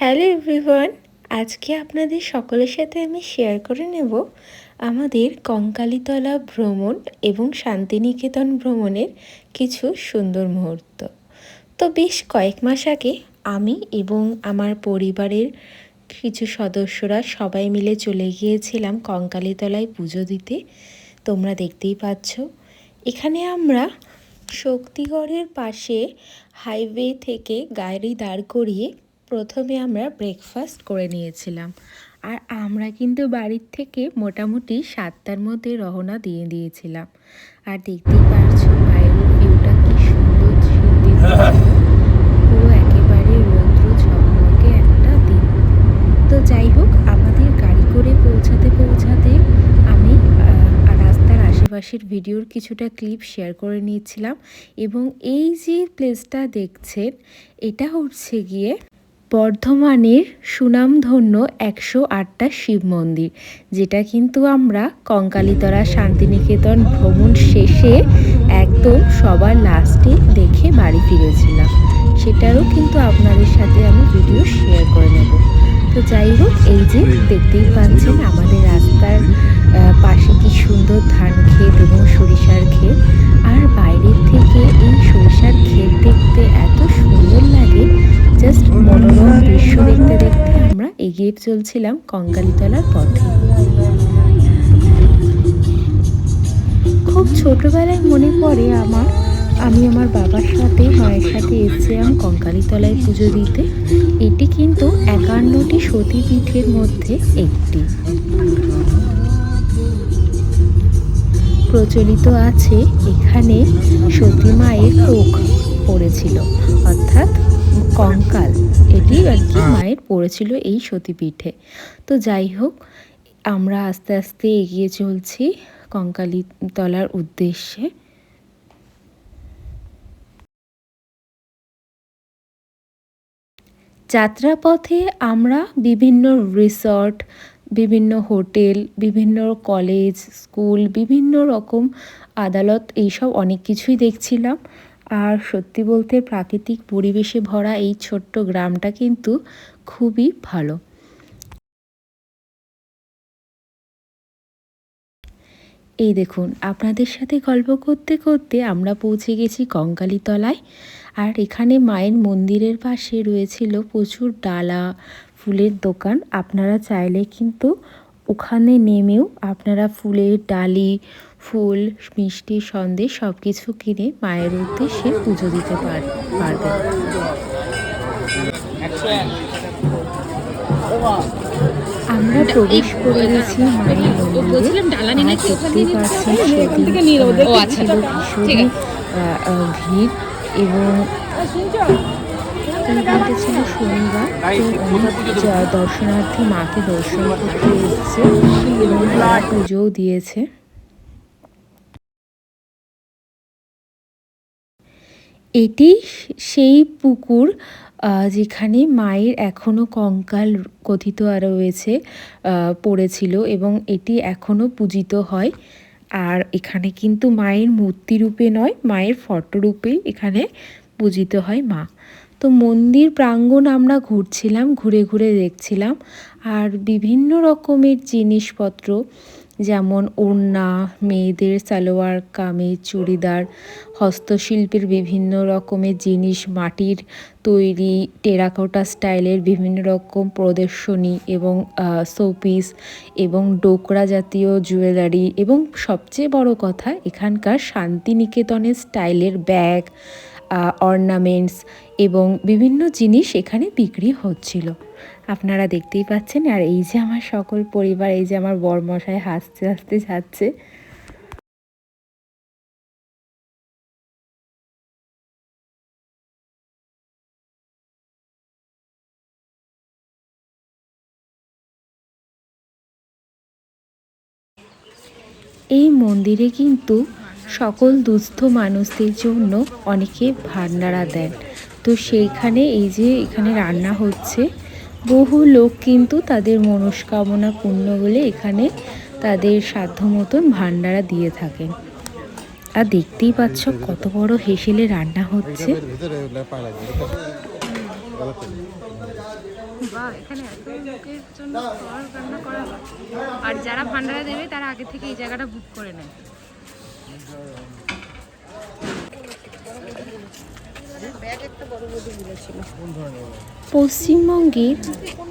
Hello everyone, আজকে আপনাদের সকলের সাথে আমি শেয়ার করে নেব আমাদের কঙ্কালীতলা ভ্রমণ এবং শান্তিনিকেতন ভ্রমণের কিছু সুন্দর মুহূর্ত। তো বেশ কয়েক মাস আগে আমি এবং আমার পরিবারের কিছু সদস্যরা সবাই মিলে চলে গিয়েছিলাম কঙ্কালীতলায় পুজো দিতে। তোমরা দেখতেই পাচ্ছ, এখানে আমরা শক্তিগড়ের পাশে হাইওয়ে থেকে গাড়ি দাঁড় করিয়ে প্রথমে আমরা ব্রেকফাস্ট করে নিয়েছিলাম। আর আমরা কিন্তু বাড়ির থেকে মোটামুটি সাতটার মধ্যে রওনা দিয়ে দিয়েছিলাম। আর দেখতেই পারছ বাইরের ভিউটা কি সুন্দর পুরো একেবারে রৌদ্র ঝকমকে একটা দিন। তো যাই হোক, আমাদের গাড়ি করে পৌঁছাতে পৌঁছাতে আমি রাস্তার আশেপাশের ভিডিওর কিছুটা ক্লিপ শেয়ার করে নিয়েছিলাম। এবং এই যে প্লেসটা দেখছেন, এটা হচ্ছে গিয়ে বর্ধমানের সুনামধন্য একশো আটটা শিব মন্দির, যেটা কিন্তু আমরা কঙ্কালীতলা শান্তিনিকেতন ভ্রমণ শেষে একদম সবার লাস্টে দেখে বাড়ি ফিরেছিলাম। সেটারও কিন্তু আপনাদের সাথে আমি ভিডিও শেয়ার করে নেব। তো যাই হোক, এই যে দেখতেই পাচ্ছেন আমাদের রাস্তার পাশে কি সুন্দর ধান ক্ষেত এবং সরিষার ক্ষেত। আর বাইরের থেকে এই সরিষার ক্ষেত দেখতে এত সুন্দর লাগে জাস্ট মনোরম দৃশ্য দেখতে দেখতে আমরা এগিয়ে চলছিলাম কঙ্কালীতলার পথে। খুব ছোটবেলায় মনে পড়ে আমার, আমি আমার বাবার সাথে, মায়ের সাথে এসেছিলাম কঙ্কালীতলায় পুজো দিতে। এটি কিন্তু একান্নটি সতীপীঠের মধ্যে একটি। প্রচলিত আছে, এখানে সতী মায়ের চোখ পড়েছিল, অর্থাৎ কঙ্কাল। এটি আর কি মায়ের পড়েছিল এই সতীপীঠে। তো যাই হোক আমরা আস্তে আস্তে এগিয়ে চলছি কঙ্কালী তলার উদ্দেশ্যে। যাত্রাপথে আমরা বিভিন্ন রিসর্ট বিভিন্ন হোটেল বিভিন্ন কলেজ স্কুল বিভিন্ন রকম আদালত এইসব অনেক কিছুই দেখছিলাম। আর সত্যি বলতে প্রাকৃতিক পরিবেশে ভরা এই ছোট্ট গ্রামটা কিন্তু খুবই ভালো। এই দেখুন, আপনাদের সাথে গল্প করতে করতে আমরা পৌঁছে গেছি কঙ্কালীতলায়। আর এখানে মায়ের মন্দিরের পাশে রয়েছিল প্রচুর ডালা, ফুলের দোকান। আপনারা চাইলে কিন্তু ওখানে নেমেও আপনারা ফুলের ডালি ফুল মিষ্টি সন্দেশ সব কিছু কিনে মায়ের উদ্দেশ্যে পুজো দিতে পার- পারবেন আমরা প্রবেশ করে গেছি মায়ের মন্দিরে। পাচ্ছেন সেদিন ছিল আহ, ভিড় এবং এই ছিল শনিবার। তো দর্শনার্থী মাকে দর্শন করতে এসেছে এবং পুজোও দিয়েছে। এটি সেই পুকুর যেখানে মায়ের এখনও কঙ্কাল কথিত আর রয়েছে পড়েছিল এবং এটি এখনও পূজিত হয়। আর এখানে কিন্তু মায়ের মূর্তি রূপে নয়, মায়ের ফটো রূপে এখানে পূজিত হয় মা। তো মন্দির প্রাঙ্গণ আমরা ঘুরছিলাম, ঘুরে ঘুরে দেখছিলাম। আর বিভিন্ন রকমের জিনিসপত্র যেমন ওড়না, মেয়েদের সালোয়ার, কামিজ, চুড়িদার, হস্তশিল্পের বিভিন্ন রকমের জিনিস, মাটির তৈরি টেরাকোটা স্টাইলের বিভিন্ন রকম প্রদর্শনী এবং শোপিস এবং ডোকরা জাতীয় জুয়েলারি এবং সবচেয়ে বড় কথা, এখানকার শান্তিনিকেতনের স্টাইলের ব্যাগ অর্নামেন্টস এবং বিভিন্ন জিনিস এখানে বিক্রি হচ্ছিল। আপনারা দেখতেই পাচ্ছেন। আর এই যে আমার সকল পরিবার, এই যে আমার বরমশাই হাসতে হাসতে যাচ্ছে। এই মন্দিরে কিন্তু সকল দুস্থ মানুষদের জন্য অনেকে ভান্ডারা দেন। তো সেইখানে এই যে এখানে রান্না হচ্ছে। বহু লোক কিন্তু তাদের মনস্কামনা পূর্ণ হলে এখানে তাদের সাধ্য মতন ভান্ডারা দিয়ে থাকেন। আর দেখতেই পাচ্ছ কত বড় হেসেলে রান্না হচ্ছে। আর যারা ভান্ডারা দেবে, তারা আগে থেকে এই জায়গাটা বুক করে নেয়। পশ্চিমবঙ্গের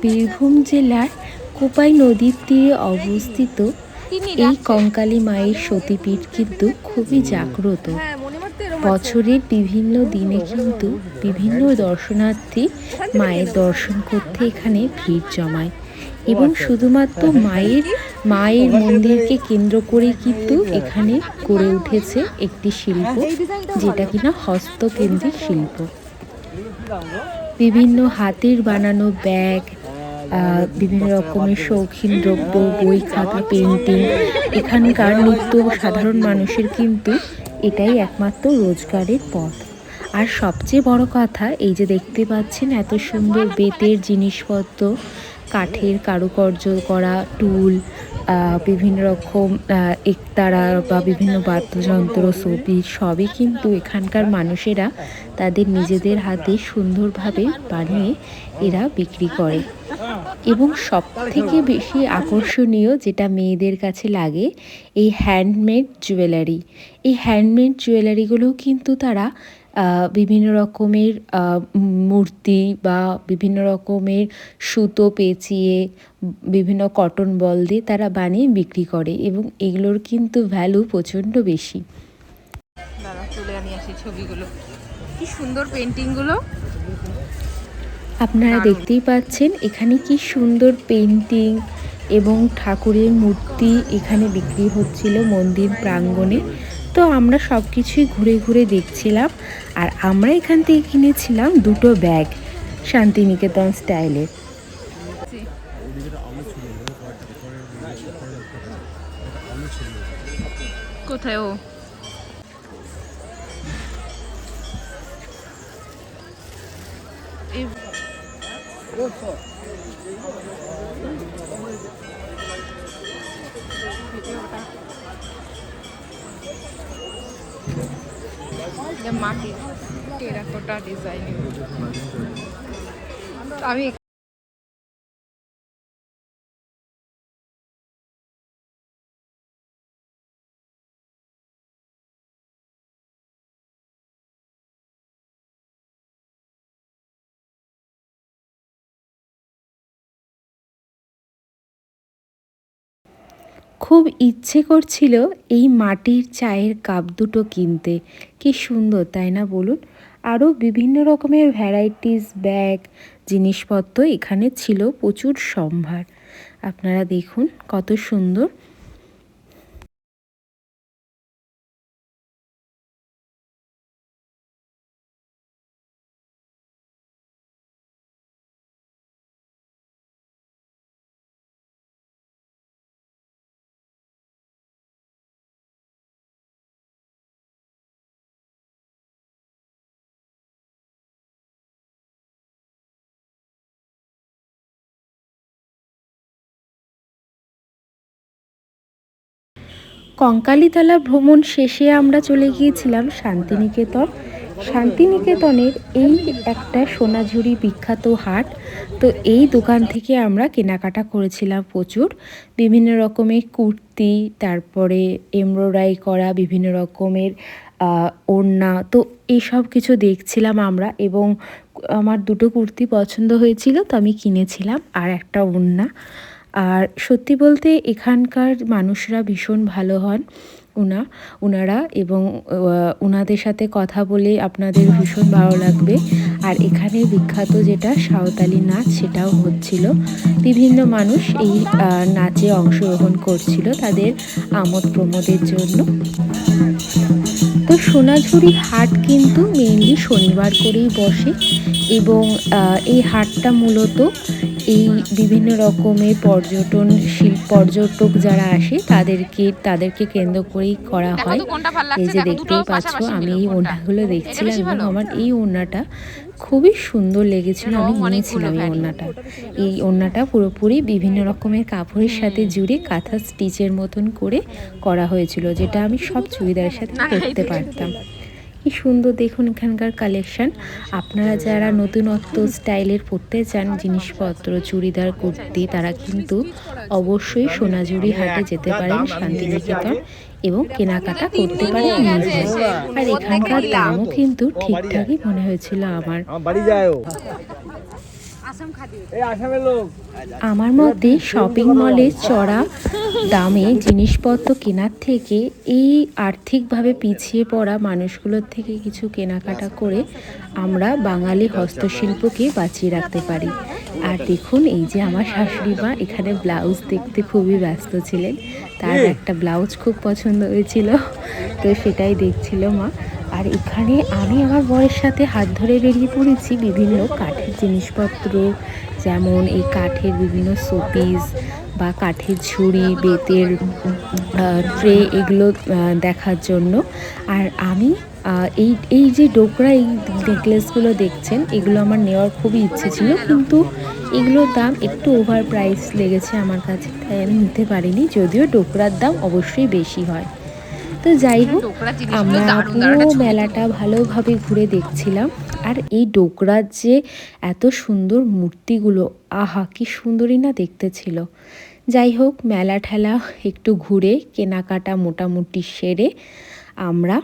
বীরভূম জেলার কোপাই নদীর তীরে অবস্থিত এই কঙ্কালী মায়ের সতীপীঠ কিন্তু খুবই জাগ্রত। বছরের বিভিন্ন দিনে কিন্তু বিভিন্ন দর্শনার্থী মায়ের দর্শন করতে এখানে ভিড় জমায় এবং শুধুমাত্র মায়ের মায়ের মন্দিরকে কেন্দ্র করে কিন্তু এখানে গড়ে উঠেছে একটি শিল্প, যেটা কিনা হস্তকেন্দ্রিক শিল্প। বিভিন্ন হাতের বানানো ব্যাগ বিভিন্ন রকমের শৌখিন দ্রব্য, বই, খাতা, পেন্টিং। এখানকার নিত্য সাধারণ মানুষের কিন্তু এটাই একমাত্র রোজগারের পথ। আর সবচেয়ে বড় কথা, এই যে দেখতে পাচ্ছেন এত সুন্দর বেতের জিনিসপত্র কাঠের কারুকার্য করা, টুল বিভিন্ন রকম একতারা বা বিভিন্ন বাদ্যযন্ত্র, ছবি, সবই কিন্তু এখানকার মানুষেরা তাদের নিজেদের হাতে সুন্দরভাবে বানিয়ে এরা বিক্রি করে। এবং সব থেকে বেশি আকর্ষণীয় যেটা মেয়েদের কাছে লাগে, এই হ্যান্ডমেড জুয়েলারি এই হ্যান্ডমেড জুয়েলারিগুলো কিন্তু তারা বিভিন্ন রকমের মূর্তি বা বিভিন্ন রকমের সুতো পেঁচিয়ে, বিভিন্ন কটন বল দিয়ে তারা বানিয়ে বিক্রি করে এবং এগুলোর কিন্তু ভ্যালু প্রচণ্ড বেশি। ছবিগুলো। কি সুন্দর পেন্টিংগুলো আপনারা দেখতেই পাচ্ছেন এখানে কি সুন্দর পেন্টিং এবং ঠাকুরের মূর্তি এখানে বিক্রি হচ্ছিল মন্দির প্রাঙ্গণে। তো আমরা সব কিছুই ঘুরে ঘুরে দেখছিলাম আর আমরা এখান থেকে কিনেছিলাম দুটো ব্যাগ শান্তিনিকেতন স্টাইলের কোথায় ও? মাটি টেরাকোটা ডিজাইন আমি খুব ইচ্ছে করছিল এই মাটির চায়ের কাপ দুটো কিনতে। কি সুন্দর, তাই না বলুন? আরও বিভিন্ন রকমের ভ্যারাইটিস, ব্যাগ, জিনিসপত্র এখানে ছিল প্রচুর সম্ভার। আপনারা দেখুন কত সুন্দর। কঙ্কালীতলা ভ্রমণ শেষে আমরা চলে গিয়েছিলাম শান্তিনিকেতন। শান্তিনিকেতনের এই একটা সোনাঝুরি বিখ্যাত হাট, তো এই দোকান থেকে আমরা কেনাকাটা করেছিলাম প্রচুর। বিভিন্ন রকমের কুর্তি, তারপরে এমব্রয়ডারি করা, বিভিন্ন রকমের ওড়না, তো এইসব কিছু দেখছিলাম আমরা এবং আমার দুটো কুর্তি পছন্দ হয়েছিল, তো আমি কিনেছিলাম। আর একটা ওড়না। আর সত্যি বলতে এখানকার মানুষরা ভীষণ ভালো হন উনা, উনারা এবং উনাদের সাথে কথা বলে আপনাদের ভীষণ ভালো লাগবে। আর এখানে বিখ্যাত যেটা সাঁওতালি নাচ, সেটাও হচ্ছিল। বিভিন্ন মানুষ এই নাচে অংশগ্রহণ করছিল তাদের আমোদ প্রমোদের জন্য। তো সোনাঝুরি হাট কিন্তু মেইনলি শনিবার করেই বসে এবং এই হাটটা মূলত এই বিভিন্ন রকমের পর্যটন শিল্প পর্যটক যারা আসে তাদেরকে তাদেরকে কেন্দ্র করেই করা হয়। এই যে দেখতেই পাচ্ছ আমি এই ওনাগুলো দেখছিলাম এবং আমার এই ওড়নাটা খুবই সুন্দর লেগেছিল আমি নিয়েছিলাম এই ভারী। ওড়নাটা। এই ওড়নাটা পুরোপুরি বিভিন্ন রকমের কাপড়ের সাথে জুড়ে কাঁথা স্টিচের মতন করে করা হয়েছিল যেটা আমি সব চুড়িদারের সাথে না, এই পরতে তো- পারতাম। কি সুন্দর দেখুন এখানকার কালেকশন আপনারা যারা নতুনত্ব স্টাইলের পরতে চান জিনিসপত্র চুড়িদার কুর্তি তারা কিন্তু অবশ্যই সোনাঝুরি হাটে যেতে পারেন শান্তিনিকেতন এবং কেনাকাটা করতে পারেন আর এখানকার দামও কিন্তু ঠিকঠাকই মনে হয়েছিল আমার। আমার বাড়ি যায় আমার মতে শপিং মলে চড়া দামে জিনিসপত্র কেনার থেকে এই আর্থিকভাবে পিছিয়ে পড়া মানুষগুলোর থেকে কিছু কেনাকাটা করে আমরা বাঙালি হস্তশিল্পকে বাঁচিয়ে রাখতে পারি। আর দেখুন এই যে আমার শাশুড়ি মা এখানে ব্লাউজ দেখতে খুবই ব্যস্ত ছিলেন। তার একটা ব্লাউজ খুব পছন্দ হয়েছিল তো সেটাই দেখছিল মা। আর এখানে আমি আমার বরের সাথে হাত ধরে বেরিয়ে পড়েছি বিভিন্ন কাঠের জিনিসপত্র, যেমন এই কাঠের বিভিন্ন শোপিস বা কাঠের ঝুড়ি, বেতের ট্রে এগুলো দেখার জন্য। আর আমি এই এই যে ডোকরা, এই নেকলেসগুলো দেখছেন, এগুলো আমার নেওয়ার খুবই ইচ্ছে ছিল, কিন্তু এগুলোর দাম একটু ওভার প্রাইস লেগেছে আমার কাছে, তাই আমি নিতে পারিনি, যদিও ডোকরার দাম অবশ্যই বেশি হয়। তো যাই হোক আমরা পুরো মেলাটা ভালোভাবে ঘুরে দেখছিলাম। আর এই ডোকরার যে এত সুন্দর মূর্তিগুলো আহা কি সুন্দরই না দেখতে ছিল। যাই হোক মেলা ঠেলা একটু ঘুরে কেনাকাটা মোটামুটি সেরে আমরা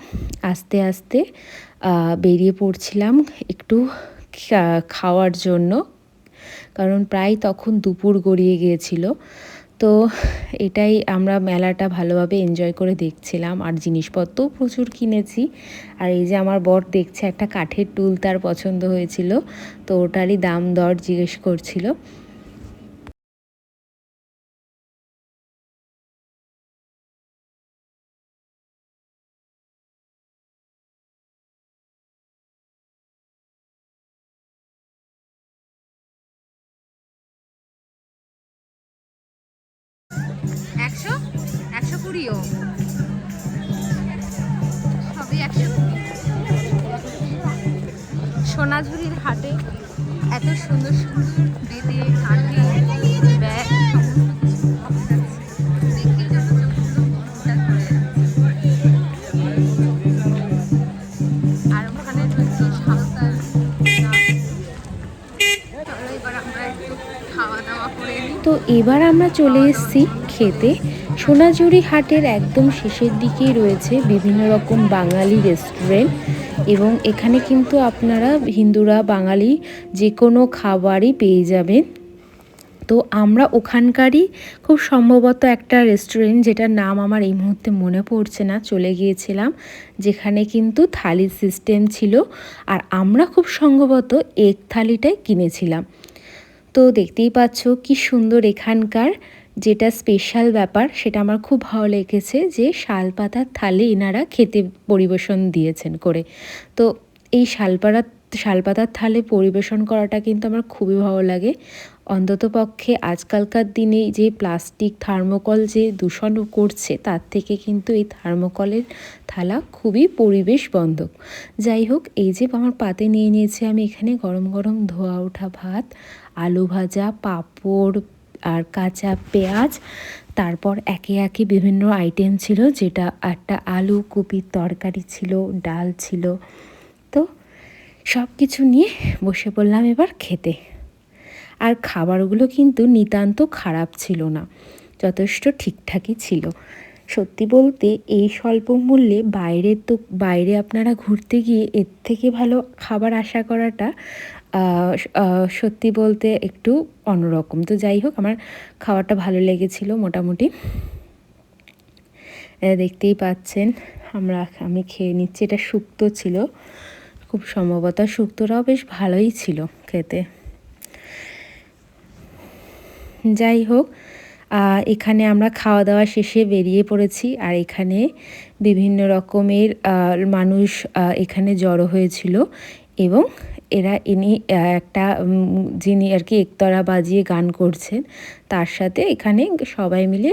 আস্তে আস্তে বেরিয়ে পড়ছিলাম একটু খাওয়ার জন্য। কারণ প্রায় তখন দুপুর গড়িয়ে গিয়েছিল। তো এটাই আমরা মেলাটা ভালোভাবে এনজয় করে দেখছিলাম। আর জিনিসপত্রও প্রচুর কিনেছি। আর এই যে আমার বর দেখছে একটা কাঠের টুল তার পছন্দ হয়েছিল, তো ওটারই দাম দর জিজ্ঞেস করছিল। একশো একশো কুড়িও। সবই একশো কুড়ি। সোনাঝুরির হাটে এত সুন্দর সুন্দর বেদে, কাঠে, ব্যাগ তো এবার আমরা চলে এসেছি খেতে সোনাঝুরি হাটের একদম শেষের দিকেই রয়েছে বিভিন্ন রকম বাঙালি রেস্টুরেন্ট এবং এখানে কিন্তু আপনারা হিন্দুরা, বাঙালি যে কোনো খাবারই পেয়ে যাবেন। তো আমরা ওখানকারই খুব সম্ভবত একটা রেস্টুরেন্ট যেটার নাম আমার এই মুহূর্তে মনে পড়ছে না, চলে গিয়েছিলাম, যেখানে কিন্তু থালি সিস্টেম ছিল আর আমরা খুব সম্ভবত এক থালিটাই কিনেছিলাম। তো দেখতেই পাচ্ছ কি সুন্দর এখানকার যেটা স্পেশাল ব্যাপার, সেটা আমার খুব ভালো লেগেছে যে শাল পাতার থালে এনারা খেতে পরিবেশন দিয়েছেন করে। তো এই শালপাড়া, শালপাতার থালে পরিবেশন করাটা কিন্তু আমার খুবই ভালো লাগে। অন্তত পক্ষে আজকালকার দিনে যে প্লাস্টিক থার্মোকল যে দূষণ করছে, তার থেকে কিন্তু এই থার্মোকলের থালা খুবই পরিবেশ বন্ধক যাই হোক, এই যে আমার পাতে নিয়ে নিয়েছি আমি এখানে গরম গরম ধোয়া ওঠা ভাত, আলু ভাজা, পাঁপড় আর কাঁচা পেঁয়াজ, তারপর একে একে বিভিন্ন আইটেম ছিল, যেটা একটা আলু কপির তরকারি ছিল, ডাল ছিল। তো সব কিছু নিয়ে বসে পড়লাম এবার খেতে। আর খাবারগুলো কিন্তু নিতান্ত খারাপ ছিল না, যথেষ্ট ঠিকঠাকই ছিল। সত্যি বলতে, এই স্বল্প মূল্যে বাইরে তো, বাইরে আপনারা ঘুরতে গিয়ে এর থেকে ভালো খাবার আশা করাটা সত্যি বলতে একটু অন্যরকম। তো যাই হোক, আমার খাবারটা ভালো লেগেছিল মোটামুটি। দেখতেই পাচ্ছেন, আমরা আমি খেয়ে নিচ্ছি। এটা শুক্তো ছিল, খুব সম্ভবত শুক্তোটাও বেশ ভালোই ছিল খেতে। যাই হোক এখানে আমরা খাওয়া দাওয়া শেষে বেরিয়ে পড়েছি আর এখানে বিভিন্ন রকমের মানুষ এখানে জড়ো হয়েছিল এবং এরা ইনি একটা যিনি আর কি একতরা বাজিয়ে গান করছেন, তার সাথে এখানে সবাই মিলে